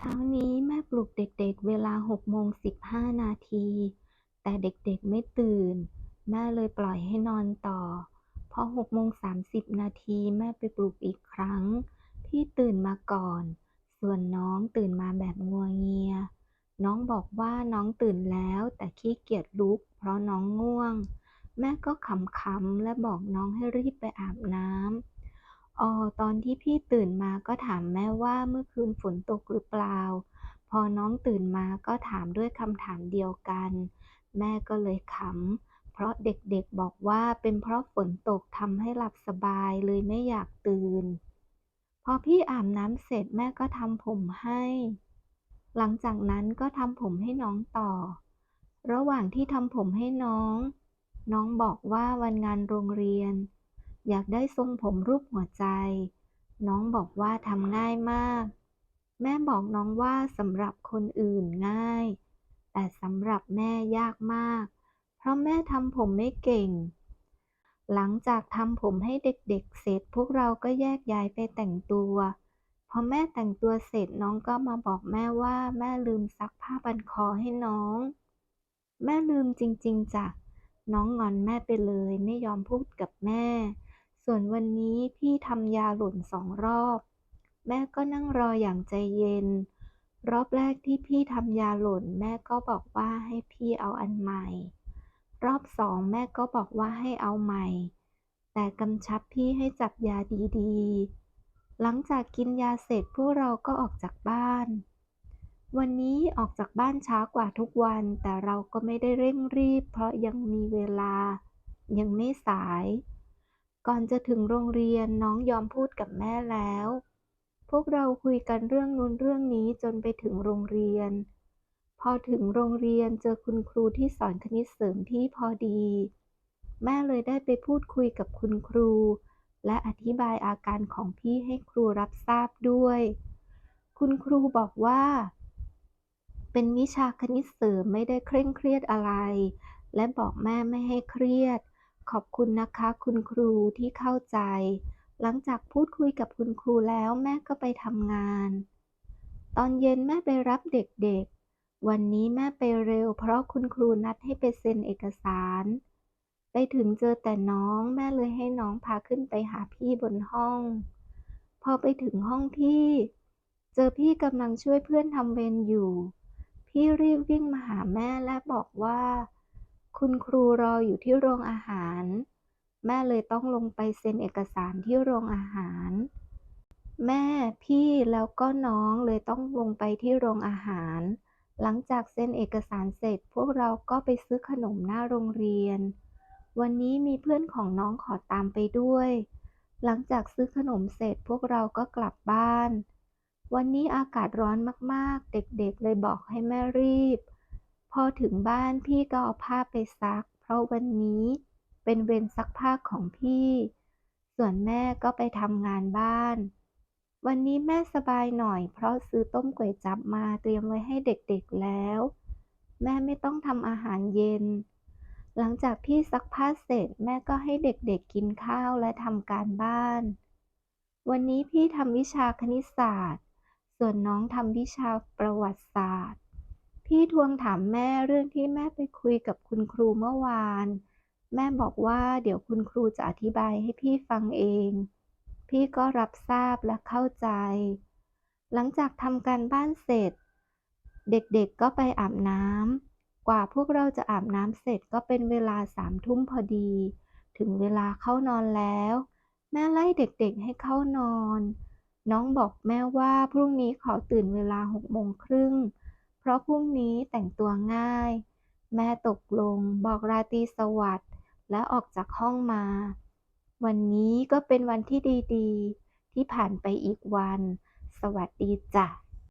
เช้านี้แม่ปลุกเด็กๆ เวลา6โมง15 นาที แต่เด็กๆไม่ตื่น แม่เลยปล่อยให้นอนต่อ พอ6โมง30 นาทีแม่ไปปลุกอีกครั้ง พี่ตื่นมาก่อน ส่วนน้องตื่นมาแบบงัวเงีย น้องบอกว่าน้องตื่นแล้วแต่ขี้เกียจลุก เพราะน้องง่วง แม่ก็ขำๆและบอกน้องให้รีบไปอาบน้ำ อ๋อ ตอนที่พี่ตื่นมาก็ถามแม่ว่าเมื่อคืนฝนตกหรือเปล่า พอน้องตื่นมาก็ถามด้วยคำถามเดียวกัน แม่ก็เลยขำ เพราะเด็กๆบอกว่าเป็นเพราะฝนตกทำให้หลับสบายเลยไม่อยากตื่น พอพี่อาบน้ำเสร็จแม่ก็ทำผมให้ หลังจากนั้นก็ทำผมให้น้องต่อ ระหว่างที่ทำผมให้น้อง น้องบอกว่าวันงานโรงเรียน อยากได้ทรงผมรูปหัวใจ น้องบอกว่าทำง่ายมาก แม่บอกน้องว่าสำหรับคนอื่นง่าย แต่สำหรับแม่ยากมาก เพราะแม่ทำผมไม่เก่ง หลังจากทำผมให้เด็กๆ เสร็จพวกเราก็แยกย้ายไปแต่งตัว พอแม่แต่งตัวเสร็จน้องก็มาบอกแม่ว่าแม่ลืมซักผ้าพันคอให้น้อง แม่ลืมจริงๆจ้ะน้องงอนแม่ไปเลยไม่ยอมพูดกับแม่ วนวันนี้พี่ทำยาหล่นสองรอบ แม่ก็นั่งรออย่างใจเย็น รอบแรกที่พี่ทำยาหล่น แม่ก็บอกว่าให้พี่เอาอันใหม่ รอบสองแม่ก็บอกว่าให้เอาใหม่ แต่กำชับพี่ให้จับยาดีๆ หลังจากกินยาเสร็จพวกเราก็ออกจากบ้าน วันนี้ออกจากบ้านช้ากว่าทุกวัน แต่เราก็ไม่ได้เร่งรีบ เพราะยังมีเวลา ยังไม่สาย ก่อนจะถึงโรงเรียนน้องยอมพูดกับแม่แล้ว พวกเราคุยกันเรื่องนู้นเรื่องนี้จนไปถึงโรงเรียน พอถึงโรงเรียนเจอคุณครูที่สอนคณิตเสริมที่พอดี แม่เลยได้ไปพูดคุยกับคุณครู และอธิบายอาการของพี่ให้ครูรับทราบด้วย คุณครูบอกว่า เป็นวิชาคณิตเสริมไม่ได้เคร่งเครียดอะไร และบอกแม่ไม่ให้เครียด ขอบคุณนะคะคุณครูที่เข้าใจ หลังจากพูดคุยกับคุณครูแล้วแม่ก็ไปทำงาน ตอนเย็นแม่ไปรับเด็กๆ วันนี้แม่ไปเร็ว เพราะคุณครูนัดให้ไปเซ็นเอกสาร ไปถึงเจอแต่น้องแม่เลยให้น้องพาขึ้นไปหาพี่บนห้อง พอไปถึงห้องพี่ เจอพี่กำลังช่วยเพื่อนทำเวรอยู่ พี่รีบวิ่งมาหาแม่และบอกว่า คุณครูรออยู่ที่โรงอาหาร แม่เลยต้องลงไปเซ็นเอกสารที่โรงอาหาร แม่พี่แล้วก็น้องเลยต้องลงไปที่โรงอาหาร หลังจากเซ็นเอกสารเสร็จ พวกเราก็ไปซื้อขนมหน้าโรงเรียน วันนี้มีเพื่อนของน้องขอตามไปด้วย หลังจากซื้อขนมเสร็จพวกเราก็กลับบ้าน วันนี้อากาศร้อนมากๆ เด็กๆเลยบอกให้แม่รีบ พอถึงบ้านพี่ก็เอาผ้าไปซัก เพราะวันนี้เป็นเวรซักผ้าของพี่ ส่วนแม่ก็ไปทำงานบ้าน วันนี้แม่สบายหน่อย เพราะซื้อต้มก๋วยจับมาเตรียมไว้ให้เด็กๆแล้ว แม่ไม่ต้องทำอาหารเย็น หลังจากพี่ซักผ้าเสร็จแม่ก็ให้เด็กๆกินข้าวและทำการบ้าน วันนี้พี่ทำวิชาคณิตศาสตร์ ส่วนน้องทำวิชาประวัติศาสตร์ พี่ทวงถามแม่เรื่องที่แม่ไปคุยกับคุณครูเมื่อวาน แม่บอกว่าเดี๋ยวคุณครูจะอธิบายให้พี่ฟังเอง พี่ก็รับทราบและเข้าใจ หลังจากทำการบ้านเสร็จ เด็กๆก็ไปอาบน้ำกว่าพวกเราจะอาบน้ำเสร็จก็เป็นเวลาสามทุ่มพอดี ถึงเวลาเข้านอนแล้ว แม่ไล่เด็กๆให้เข้านอน น้องบอกแม่ว่าพรุ่งนี้ขอตื่นเวลาหกโมงครึ่ง เพราะพรุ่งนี้แต่งตัวง่าย แม่ตกลงบอกราตรีสวัสดิ์และออกจากห้องมา วันนี้ก็เป็นวันที่ดีๆ ที่ผ่านไปอีกวัน สวัสดีจ้ะ